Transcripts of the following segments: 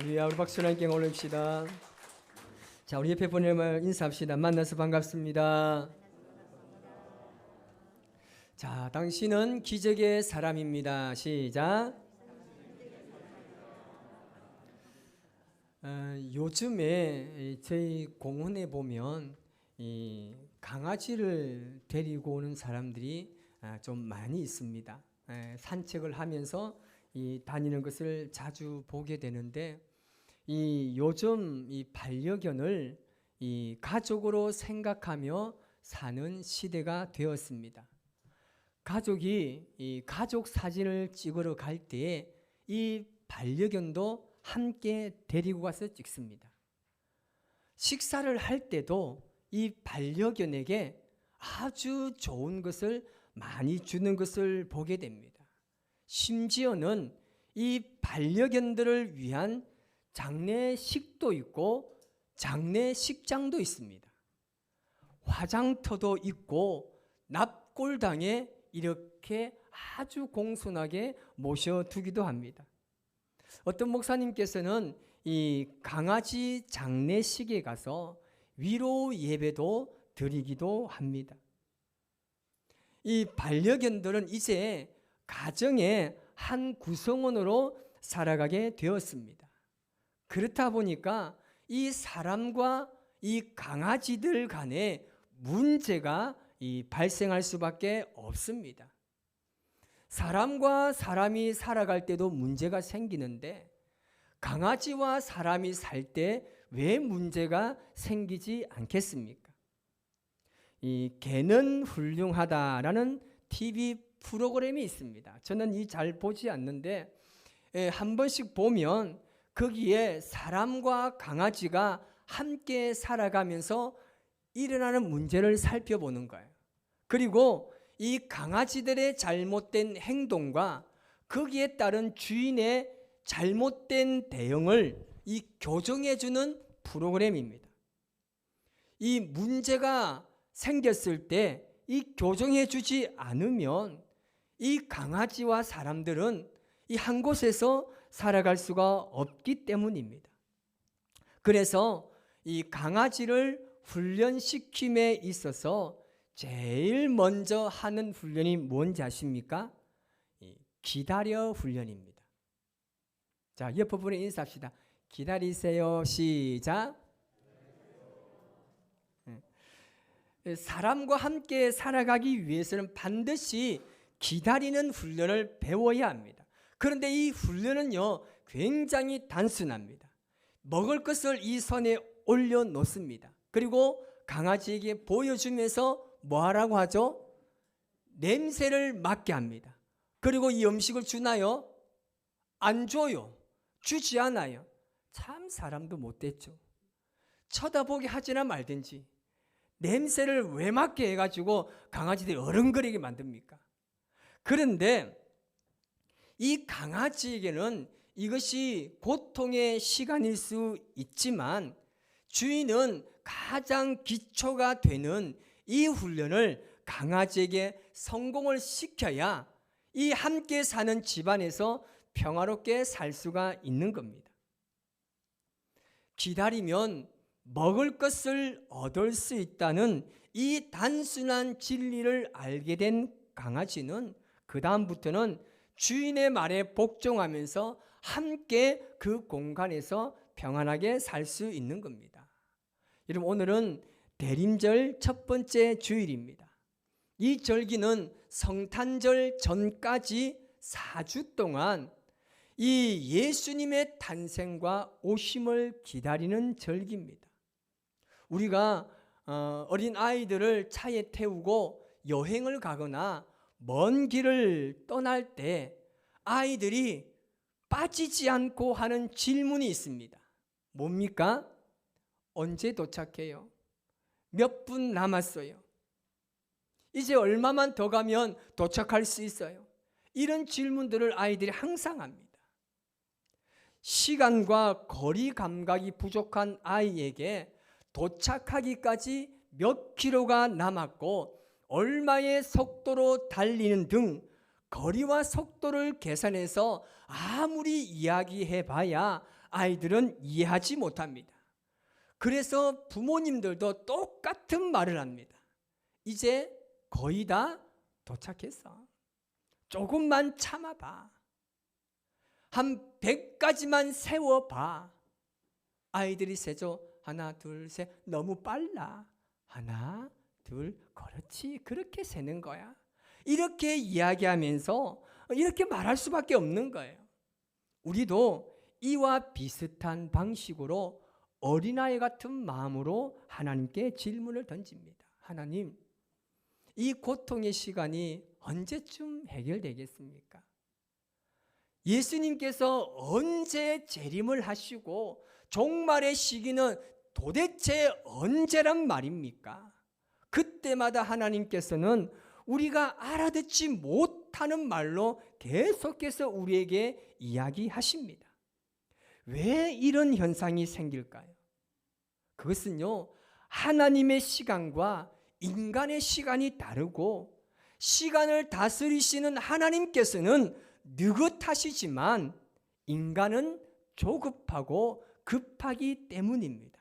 할렐루야 우리 박수나 함께 올립시다. 자 우리 옆에 분을 인사합시다. 만나서 반갑습니다. 자 당신은 기적의 사람입니다. 시작. 어, 요즘에 이 저희 공원에 보면 이 강아지를 데리고 오는 사람들이 아, 좀 많이 있습니다. 에, 산책을 하면서 이 다니는 것을 자주 보게 되는데 이 요즘 이 반려견을 이 가족으로 생각하며 사는 시대가 되었습니다. 가족이 이 가족 사진을 찍으러 갈 때에 이 반려견도 함께 데리고 가서 찍습니다. 식사를 할 때도 이 반려견에게 아주 좋은 것을 많이 주는 것을 보게 됩니다. 심지어는 이 반려견들을 위한 장례식도 있고 장례식장도 있습니다. 화장터도 있고 납골당에 이렇게 아주 공손하게 모셔두기도 합니다. 어떤 목사님께서는 이 강아지 장례식에 가서 위로 예배도 드리기도 합니다. 이 반려견들은 이제 가정의 한 구성원으로 살아가게 되었습니다. 그렇다 보니까 이 사람과 이 강아지들 간에 문제가 이 발생할 수밖에 없습니다. 사람과 사람이 살아갈 때도 문제가 생기는데 강아지와 사람이 살 때 왜 문제가 생기지 않겠습니까? 이 개는 훌륭하다라는 TV 프로그램이 있습니다. 저는 이 잘 보지 않는데 예, 한 번씩 보면 거기에 사람과 강아지가 함께 살아가면서 일어나는 문제를 살펴보는 거예요. 그리고 이 강아지들의 잘못된 행동과 거기에 따른 주인의 잘못된 대응을 이 교정해 주는 프로그램입니다. 이 문제가 생겼을 때 이 교정해 주지 않으면 이 강아지와 사람들은 이 한 곳에서 살아갈 수가 없기 때문입니다. 그래서 이 강아지를 훈련시킴에 있어서 제일 먼저 하는 훈련이 뭔지 아십니까? 이 기다려 훈련입니다. 자, 옆에 분에 인사합시다. 기다리세요. 시작. 네. 사람과 함께 살아가기 위해서는 반드시 기다리는 훈련을 배워야 합니다. 그런데 이 훈련은요, 굉장히 단순합니다. 먹을 것을 이 선에 올려 놓습니다. 그리고 강아지에게 보여주면서 뭐 하라고 하죠? 냄새를 맡게 합니다. 그리고 이 음식을 주나요? 안 줘요. 주지 않아요. 참 사람도 못됐죠. 쳐다보게 하지나 말든지 냄새를 왜 맡게 해가지고 강아지들이 어른거리게 만듭니까? 그런데 이 강아지에게는 이것이 고통의 시간일 수 있지만 주인은 가장 기초가 되는 이 훈련을 강아지에게 성공을 시켜야 이 함께 사는 집안에서 평화롭게 살 수가 있는 겁니다. 기다리면 먹을 것을 얻을 수 있다는 이 단순한 진리를 알게 된 강아지는 그다음부터는 주인의 말에 복종하면서 함께 그 공간에서 평안하게 살 수 있는 겁니다. 여러분 오늘은 대림절 첫 번째 주일입니다. 이 절기는 성탄절 전까지 4주 동안 이 예수님의 탄생과 오심을 기다리는 절기입니다. 우리가 어, 어린 아이들을 차에 태우고 여행을 가거나 먼 길을 떠날 때 아이들이 빠지지 않고 하는 질문이 있습니다. 뭡니까? 언제 도착해요? 몇 분 남았어요? 이제 얼마만 더 가면 도착할 수 있어요? 이런 질문들을 아이들이 항상 합니다. 시간과 거리 감각이 부족한 아이에게 도착하기까지 몇 킬로가 남았고 얼마의 속도로 달리는 등 거리와 속도를 계산해서 아무리 이야기해 봐야 아이들은 이해하지 못합니다. 그래서 부모님들도 똑같은 말을 합니다. 이제 거의 다 도착했어. 조금만 참아봐. 한 100가지만 세워봐. 아이들이 세죠. 하나, 둘, 셋. 너무 빨라. 하나, 둘, 그렇지. 그렇게 세는 거야. 이렇게 이야기하면서 이렇게 말할 수밖에 없는 거예요. 우리도 이와 비슷한 방식으로 어린아이 같은 마음으로 하나님께 질문을 던집니다. 하나님, 이 고통의 시간이 언제쯤 해결되겠습니까? 예수님께서 언제 재림을 하시고 종말의 시기는 도대체 언제란 말입니까? 그때마다 하나님께서는 우리가 알아듣지 못하는 말로 계속해서 우리에게 이야기하십니다. 왜 이런 현상이 생길까요? 그것은요, 하나님의 시간과 인간의 시간이 다르고, 시간을 다스리시는 하나님께서는 느긋하시지만, 인간은 조급하고 급하기 때문입니다.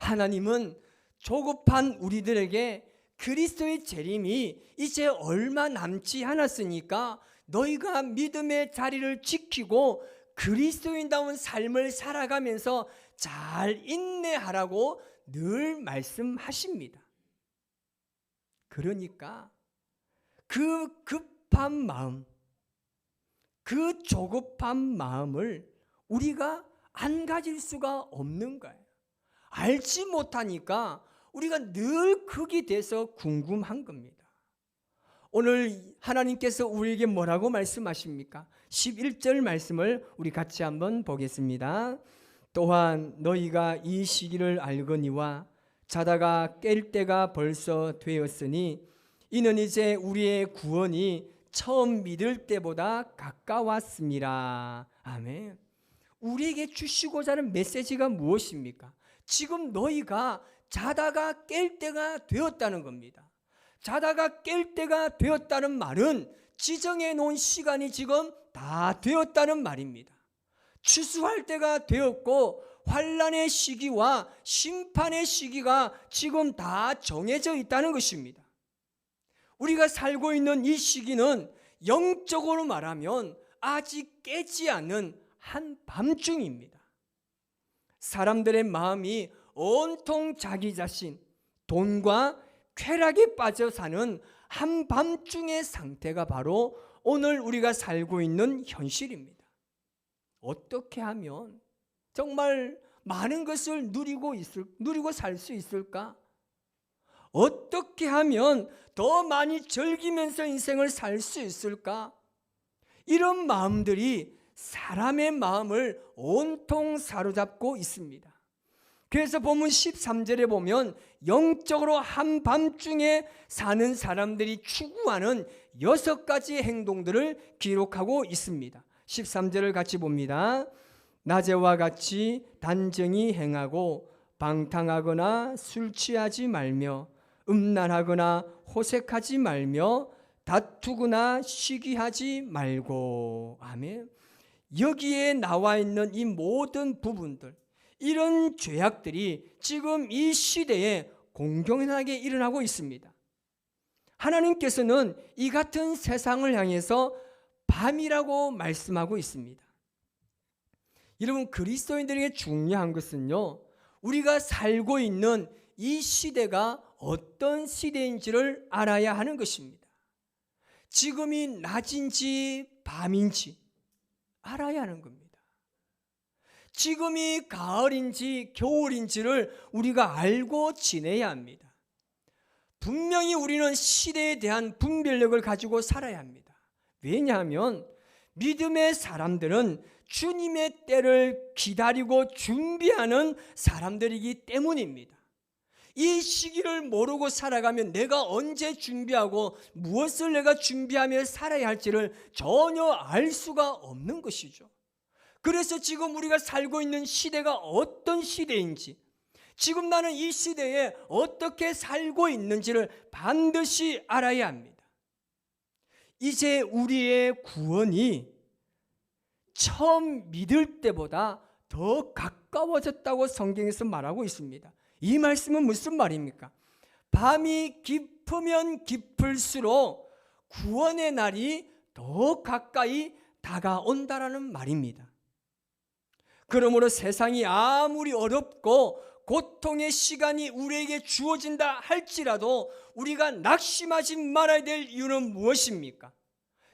하나님은 조급한 우리들에게 그리스도의 재림이 이제 얼마 남지 않았으니까 너희가 믿음의 자리를 지키고 그리스도인다운 삶을 살아가면서 잘 인내하라고 늘 말씀하십니다. 그러니까 그 급한 마음, 그 조급한 마음을 우리가 안 가질 수가 없는 거예요. 알지 못하니까 우리가 늘 크게 돼서 궁금한 겁니다. 오늘 하나님께서 우리에게 뭐라고 말씀하십니까? 11절 말씀을 우리 같이 한번 보겠습니다. 또한 너희가 이 시기를 알거니와 자다가 깰 때가 벌써 되었으니 이는 이제 우리의 구원이 처음 믿을 때보다 가까웠습니다. 아멘. 우리에게 주시고자 하는 메시지가 무엇입니까? 지금 너희가 자다가 깰 때가 되었다는 겁니다. 자다가 깰 때가 되었다는 말은 지정해 놓은 시간이 지금 다 되었다는 말입니다. 추수할 때가 되었고 환란의 시기와 심판의 시기가 지금 다 정해져 있다는 것입니다. 우리가 살고 있는 이 시기는 영적으로 말하면 아직 깨지 않은 한 밤중입니다. 사람들의 마음이 온통 자기 자신, 돈과 쾌락에 빠져 사는 한밤중의 상태가 바로 오늘 우리가 살고 있는 현실입니다. 어떻게 하면 정말 많은 것을 누리고 있을 누리고 살 수 있을까? 어떻게 하면 더 많이 즐기면서 인생을 살 수 있을까? 이런 마음들이 사람의 마음을 온통 사로잡고 있습니다. 그래서 본문 13절에 보면 영적으로 한밤중에 사는 사람들이 추구하는 여섯 가지 행동들을 기록하고 있습니다. 13절을 같이 봅니다. 낮에와 같이 단정히 행하고 방탕하거나 술 취하지 말며 음란하거나 호색하지 말며 다투거나 시기하지 말고 아멘. 여기에 나와 있는 이 모든 부분들 이런 죄악들이 지금 이 시대에 공경하게 일어나고 있습니다. 하나님께서는 이 같은 세상을 향해서 밤이라고 말씀하고 있습니다. 여러분 그리스도인들에게 중요한 것은요. 우리가 살고 있는 이 시대가 어떤 시대인지를 알아야 하는 것입니다. 지금이 낮인지 밤인지 알아야 하는 겁니다. 지금이 가을인지 겨울인지를 우리가 알고 지내야 합니다. 분명히 우리는 시대에 대한 분별력을 가지고 살아야 합니다. 왜냐하면 믿음의 사람들은 주님의 때를 기다리고 준비하는 사람들이기 때문입니다. 이 시기를 모르고 살아가면 내가 언제 준비하고 무엇을 내가 준비하며 살아야 할지를 전혀 알 수가 없는 것이죠. 그래서 지금 우리가 살고 있는 시대가 어떤 시대인지, 지금 나는 이 시대에 어떻게 살고 있는지를 반드시 알아야 합니다. 이제 우리의 구원이 처음 믿을 때보다 더 가까워졌다고 성경에서 말하고 있습니다. 이 말씀은 무슨 말입니까? 밤이 깊으면 깊을수록 구원의 날이 더 가까이 다가온다라는 말입니다. 그러므로 세상이 아무리 어렵고 고통의 시간이 우리에게 주어진다 할지라도 우리가 낙심하지 말아야 될 이유는 무엇입니까?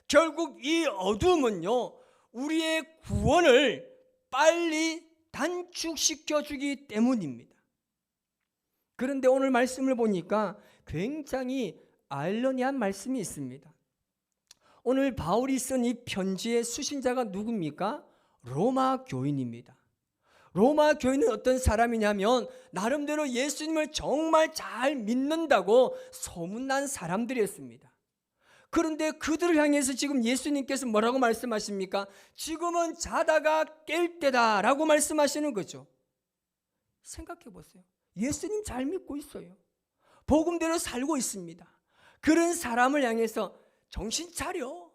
결국 이 어둠은요, 우리의 구원을 빨리 단축시켜 주기 때문입니다. 그런데 오늘 말씀을 보니까 굉장히 아일러니한 말씀이 있습니다. 오늘 바울이 쓴 이 편지의 수신자가 누굽니까? 로마 교인입니다. 로마 교인은 어떤 사람이냐면 나름대로 예수님을 정말 잘 믿는다고 소문난 사람들이었습니다. 그런데 그들을 향해서 지금 예수님께서 뭐라고 말씀하십니까? 지금은 자다가 깰 때다라고 말씀하시는 거죠. 생각해 보세요. 예수님 잘 믿고 있어요. 복음대로 살고 있습니다. 그런 사람을 향해서 정신 차려.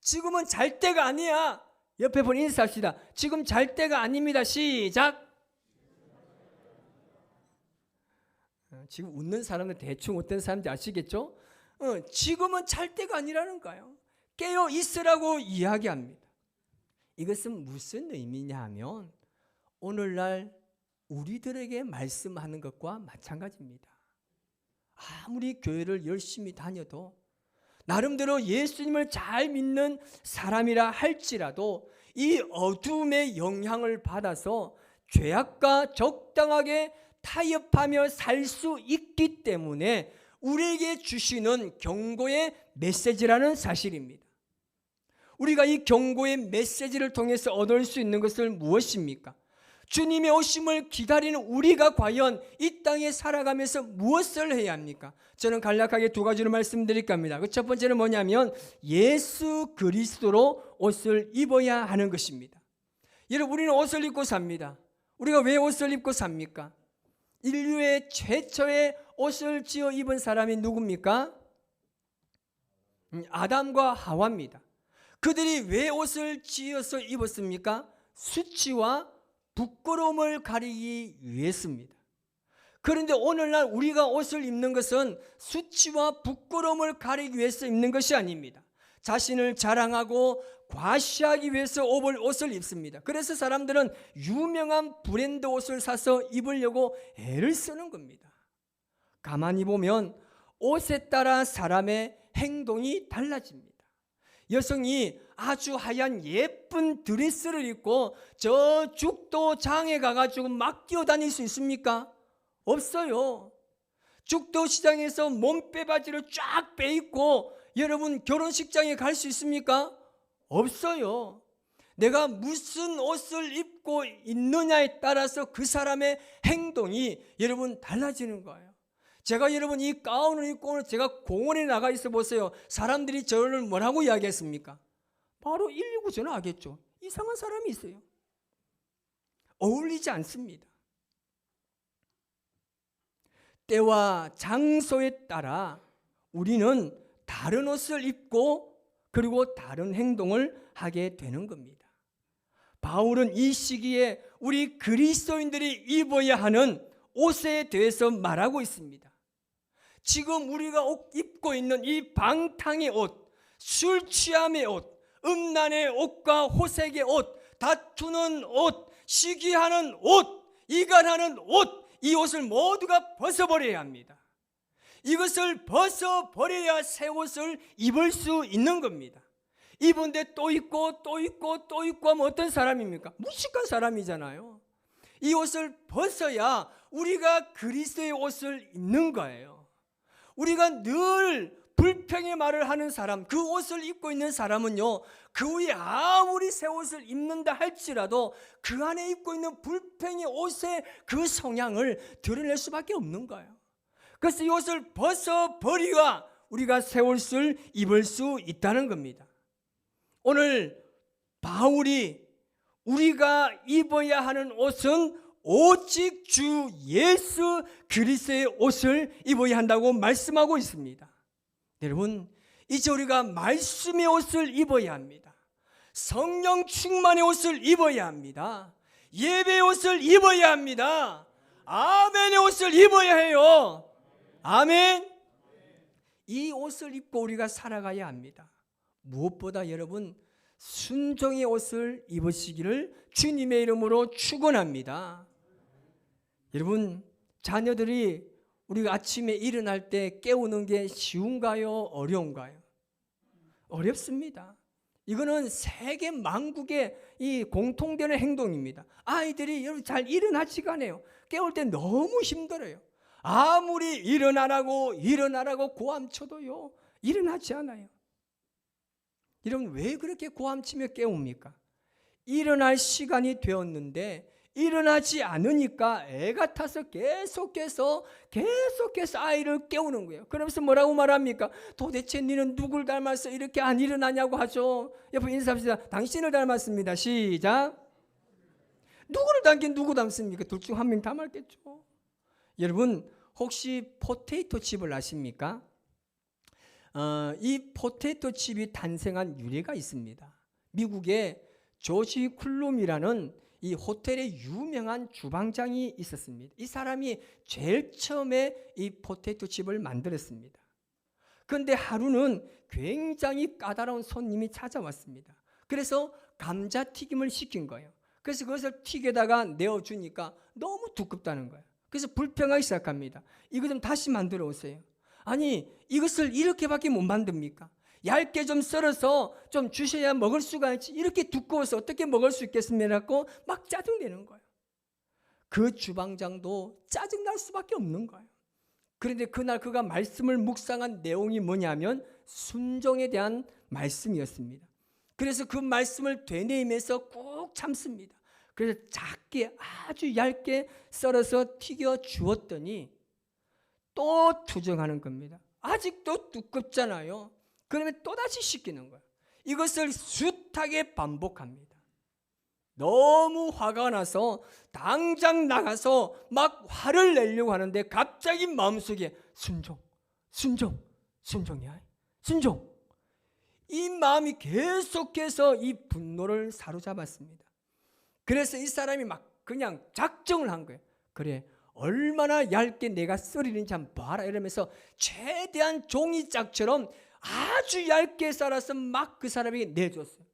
지금은 잘 때가 아니야. 옆에 분 인사합시다. 지금 잘 때가 아닙니다. 시작. 어, 지금 웃는 사람은 대충 어떤 사람인지 아시겠죠? 어, 지금은 잘 때가 아니라는 거예요. 깨어 있으라고 이야기합니다. 이것은 무슨 의미냐 하면 오늘날 우리들에게 말씀하는 것과 마찬가지입니다. 아무리 교회를 열심히 다녀도 나름대로 예수님을 잘 믿는 사람이라 할지라도 이 어둠의 영향을 받아서 죄악과 적당하게 타협하며 살 수 있기 때문에 우리에게 주시는 경고의 메시지라는 사실입니다. 우리가 이 경고의 메시지를 통해서 얻을 수 있는 것을 무엇입니까? 주님의 오심을 기다리는 우리가 과연 이 땅에 살아가면서 무엇을 해야 합니까? 저는 간략하게 두 가지로 말씀드릴까 합니다. 그 첫 번째는 뭐냐면 예수 그리스도로 옷을 입어야 하는 것입니다. 여러분 우리는 옷을 입고 삽니다. 우리가 왜 옷을 입고 삽니까? 인류의 최초의 옷을 지어 입은 사람이 누굽니까? 음, 아담과 하와입니다. 그들이 왜 옷을 지어서 입었습니까? 수치와 부끄러움을 가리기 위해서입니다. 그런데 오늘날 우리가 옷을 입는 것은 수치와 부끄러움을 가리기 위해서 입는 것이 아닙니다. 자신을 자랑하고 과시하기 위해서 옷을, 옷을 입습니다. 그래서 사람들은 유명한 브랜드 옷을 사서 입으려고 애를 쓰는 겁니다. 가만히 보면 옷에 따라 사람의 행동이 달라집니다. 여성이 아주 하얀 예쁜 드레스를 입고 저 죽도 장에 가가지고 막 뛰어다닐 수 있습니까? 없어요. 죽도 시장에서 몸빼바지를 쫙 빼입고 여러분 결혼식장에 갈 수 있습니까? 없어요. 내가 무슨 옷을 입고 있느냐에 따라서 그 사람의 행동이 여러분 달라지는 거예요. 제가 여러분 이 가운을 입고 오늘 제가 공원에 나가 있어 보세요. 사람들이 저를 뭐라고 이야기했습니까? 바로 119 전화하겠죠. 이상한 사람이 있어요. 어울리지 않습니다. 때와 장소에 따라 우리는 다른 옷을 입고 그리고 다른 행동을 하게 되는 겁니다. 바울은 이 시기에 우리 그리스도인들이 입어야 하는 옷에 대해서 말하고 있습니다. 지금 우리가 입고 있는 이 방탕의 옷, 술 취함의 옷, 음란의 옷과 호색의 옷, 다투는 옷, 시기하는 옷, 이간하는 옷, 이 옷을 모두가 벗어버려야 합니다. 이것을 벗어버려야 새 옷을 입을 수 있는 겁니다. 입은데 또 입고 또 입고 또 입고 하면 어떤 사람입니까? 무식한 사람이잖아요. 이 옷을 벗어야 우리가 그리스도의 옷을 입는 거예요. 우리가 늘 불평의 말을 하는 사람, 그 옷을 입고 있는 사람은요, 그 위에 아무리 새 옷을 입는다 할지라도 그 안에 입고 있는 불평의 옷의 그 성향을 드러낼 수밖에 없는 거예요. 그래서 이 옷을 벗어버리가 우리가 새 옷을 입을 수 있다는 겁니다. 오늘 바울이 우리가 입어야 하는 옷은 오직 주 예수 그리스도의 옷을 입어야 한다고 말씀하고 있습니다. 여러분, 이제 우리가 말씀의 옷을 입어야 합니다. 성령 충만의 옷을 입어야 합니다. 예배의 옷을 입어야 합니다. 아멘의 옷을 입어야 해요. 아멘. 이 옷을 입고 우리가 살아가야 합니다. 무엇보다 여러분 순종의 옷을 입으시기를 주님의 이름으로 축원합니다. 여러분 자녀들이 우리가 아침에 일어날 때 깨우는 게 쉬운가요? 어려운가요? 어렵습니다. 이거는 세계 만국의 이 공통되는 행동입니다. 아이들이 여러분 잘 일어나지가 않아요. 깨울 때 너무 힘들어요. 아무리 일어나라고 일어나라고 고함쳐도요 일어나지 않아요. 여러분 왜 그렇게 고함치며 깨웁니까? 일어날 시간이 되었는데 일어나지 않으니까 애가 타서 계속해서 계속해서 아이를 깨우는 거예요. 그러면서 뭐라고 말합니까? 도대체 너는 누굴 닮아서 이렇게 안 일어나냐고 하죠. 옆에 인사합시다. 당신을 닮았습니다. 시작. 누구를 닮긴 누구 닮습니까? 둘 중 한 명 닮았겠죠. 여러분 혹시 포테이토 칩을 아십니까? 어, 이 포테이토 칩이 탄생한 유래가 있습니다. 미국의 조지 쿨룸이라는 이 호텔의 유명한 주방장이 있었습니다. 이 사람이 제일 처음에 이 포테이토 칩을 만들었습니다. 그런데 하루는 굉장히 까다로운 손님이 찾아왔습니다. 그래서 감자튀김을 시킨 거예요. 그래서 그것을 튀겨다가 내어주니까 너무 두껍다는 거예요. 그래서 불평하기 시작합니다. 이거 좀 다시 만들어 오세요. 아니 이것을 이렇게밖에 못 만듭니까? 얇게 좀 썰어서 좀 주셔야 먹을 수가 있지 이렇게 두꺼워서 어떻게 먹을 수 있겠습니까? 막 짜증내는 거예요. 그 주방장도 짜증날 수밖에 없는 거예요. 그런데 그날 그가 말씀을 묵상한 내용이 뭐냐면 순종에 대한 말씀이었습니다. 그래서 그 말씀을 되뇌이면서 꾹 참습니다. 그래서 작게 아주 얇게 썰어서 튀겨 주었더니 또 투정하는 겁니다. 아직도 두껍잖아요. 그러면 또다시 시키는 거예요. 이것을 숱하게 반복합니다. 너무 화가 나서 당장 나가서 막 화를 내려고 하는데 갑자기 마음속에 순종, 순종, 순종이야. 순종. 이 마음이 계속해서 이 분노를 사로잡았습니다. 그래서 이 사람이 막 그냥 작정을 한 거예요. 그래, 얼마나 얇게 내가 썰이는지 한번 봐라 이러면서 최대한 종이짝처럼 아주 얇게 썰어서 막 그 사람에게 내줬어요.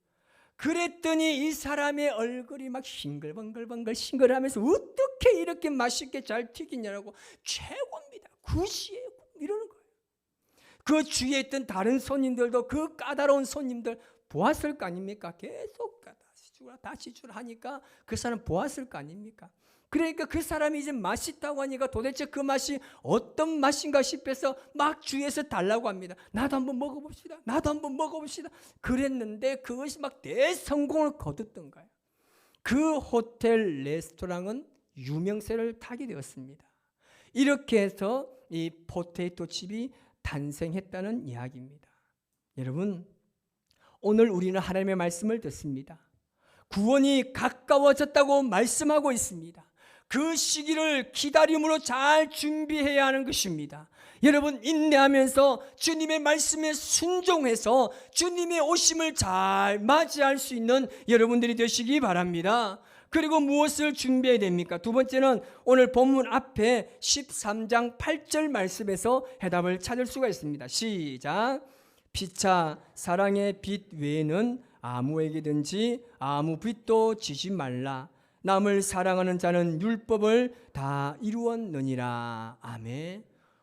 그랬더니 이 사람의 얼굴이 막 싱글벙글벙글 싱글하면서 어떻게 이렇게 맛있게 잘 튀기냐라고 최고입니다. 굿이에요. 이러는 거예요. 그 주위에 있던 다른 손님들도 그 까다로운 손님들 보았을 거 아닙니까? 계속 다시 주라 다시 주라 하니까 그 사람 보았을 거 아닙니까? 그러니까 그 사람이 이제 맛있다고 하니까 도대체 그 맛이 어떤 맛인가 싶어서 막 주위에서 달라고 합니다. 나도 한번 먹어봅시다. 나도 한번 먹어봅시다. 그랬는데 그것이 막 대성공을 거뒀던 거예요. 그 호텔 레스토랑은 유명세를 타게 되었습니다. 이렇게 해서 이 포테이토 칩이 탄생했다는 이야기입니다. 여러분, 오늘 우리는 하나님의 말씀을 듣습니다. 구원이 가까워졌다고 말씀하고 있습니다. 그 시기를 기다림으로 잘 준비해야 하는 것입니다. 여러분 인내하면서 주님의 말씀에 순종해서 주님의 오심을 잘 맞이할 수 있는 여러분들이 되시기 바랍니다. 그리고 무엇을 준비해야 됩니까? 두 번째는 오늘 본문 앞에 13장 8절 말씀에서 해답을 찾을 수가 있습니다. 시작. 피차 사랑의 빛 외에는 아무에게든지 아무 빛도 지지 말라. 남을 사랑하는 자는 율법을 다 이루었느니라. 아멘.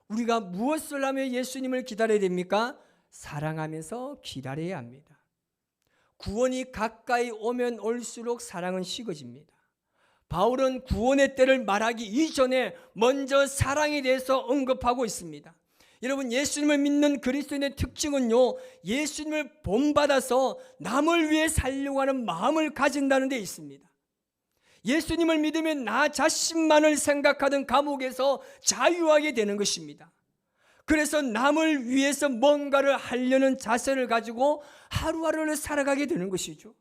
우리가 무엇을 하며 예수님을 기다려야 됩니까? 사랑하면서 기다려야 합니다. 구원이 가까이 오면 올수록 사랑은 식어집니다. 바울은 구원의 때를 말하기 이전에 먼저 사랑에 대해서 언급하고 있습니다. 여러분 예수님을 믿는 그리스도인의 특징은요. 예수님을 본받아서 남을 위해 살려고 하는 마음을 가진다는 데 있습니다. 예수님을 믿으면 나 자신만을 생각하던 감옥에서 자유하게 되는 것입니다. 그래서 남을 위해서 뭔가를 하려는 자세를 가지고 하루하루를 살아가게 되는 것이죠.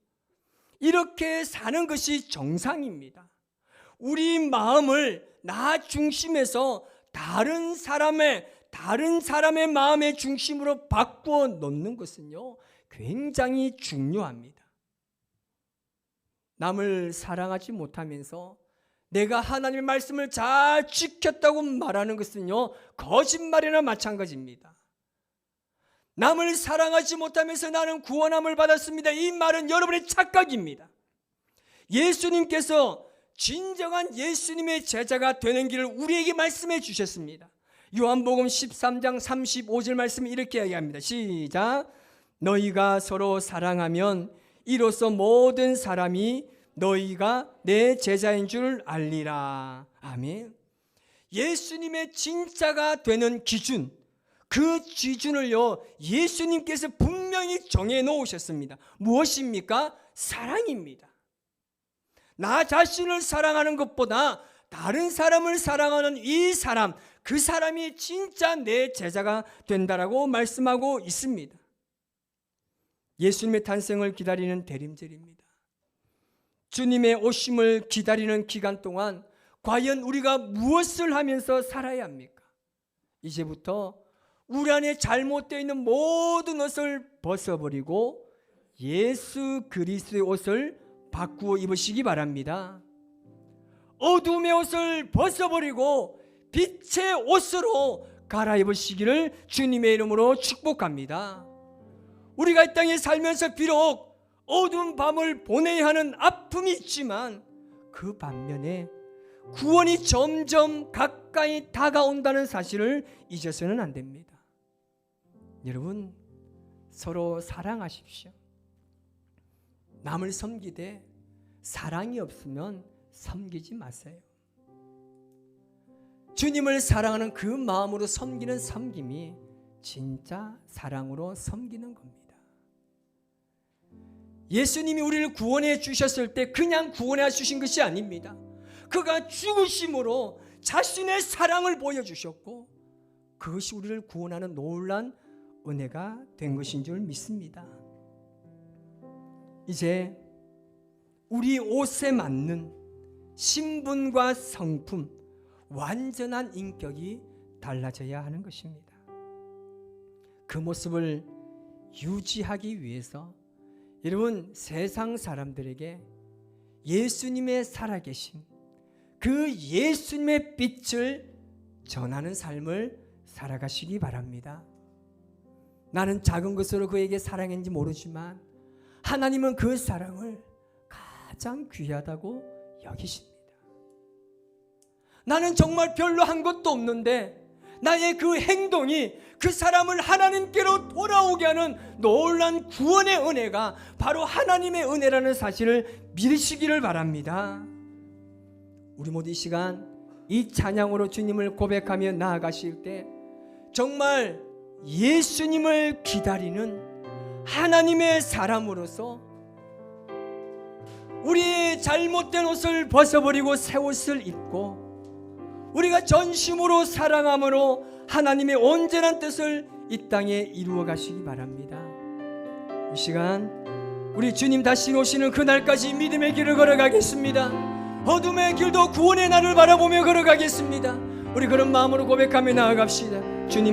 이렇게 사는 것이 정상입니다. 우리 마음을 나 중심에서 다른 사람의 다른 사람의 마음의 중심으로 바꾸어 놓는 것은요. 굉장히 중요합니다. 남을 사랑하지 못하면서 내가 하나님의 말씀을 잘 지켰다고 말하는 것은요, 거짓말이나 마찬가지입니다. 남을 사랑하지 못하면서 나는 구원함을 받았습니다. 이 말은 여러분의 착각입니다. 예수님께서 진정한 예수님의 제자가 되는 길을 우리에게 말씀해 주셨습니다. 요한복음 13장 35절 말씀 이렇게 이야기합니다. 시작. 너희가 서로 사랑하면 이로써 모든 사람이 너희가 내 제자인 줄 알리라. 아멘. 예수님의 진짜가 되는 기준, 그 기준을요, 예수님께서 분명히 정해 놓으셨습니다. 무엇입니까? 사랑입니다. 나 자신을 사랑하는 것보다 다른 사람을 사랑하는 이 사람, 그 사람이 진짜 내 제자가 된다라고 말씀하고 있습니다. 예수님의 탄생을 기다리는 대림절입니다. 주님의 오심을 기다리는 기간 동안 과연 우리가 무엇을 하면서 살아야 합니까? 이제부터 우리 안에 잘못되어 있는 모든 것을 벗어버리고 예수 그리스도의 옷을 바꾸어 입으시기 바랍니다. 어둠의 옷을 벗어버리고 빛의 옷으로 갈아입으시기를 주님의 이름으로 축복합니다. 우리가 이 땅에 살면서 비록 어두운 밤을 보내야 하는 아픔이 있지만 그 반면에 구원이 점점 가까이 다가온다는 사실을 잊어서는 안 됩니다. 여러분 서로 사랑하십시오. 남을 섬기되 사랑이 없으면 섬기지 마세요. 주님을 사랑하는 그 마음으로 섬기는 섬김이 진짜 사랑으로 섬기는 겁니다. 예수님이 우리를 구원해 주셨을 때 그냥 구원해 주신 것이 아닙니다. 그가 죽으심으로 자신의 사랑을 보여주셨고 그것이 우리를 구원하는 놀란 은혜가 된 것인 줄 믿습니다. 이제 우리 옷에 맞는 신분과 성품, 완전한 인격이 달라져야 하는 것입니다. 그 모습을 유지하기 위해서 여러분 세상 사람들에게 예수님의 살아계심, 그 예수님의 빛을 전하는 삶을 살아가시기 바랍니다. 나는 작은 것으로 그에게 사랑했는지 모르지만 하나님은 그 사랑을 가장 귀하다고 여기십니다. 나는 정말 별로 한 것도 없는데 나의 그 행동이 그 사람을 하나님께로 돌아오게 하는 놀란 구원의 은혜가 바로 하나님의 은혜라는 사실을 믿으시기를 바랍니다. 우리 모두 이 시간 이 찬양으로 주님을 고백하며 나아가실 때 정말 예수님을 기다리는 하나님의 사람으로서 우리의 잘못된 옷을 벗어버리고 새 옷을 입고 우리가 전심으로 사랑함으로 하나님의 온전한 뜻을 이 땅에 이루어 가시기 바랍니다. 이 시간 우리 주님 다시 오시는 그날까지 믿음의 길을 걸어가겠습니다. 어둠의 길도 구원의 날을 바라보며 걸어가겠습니다. 우리 그런 마음으로 고백하며 나아갑시다. 주님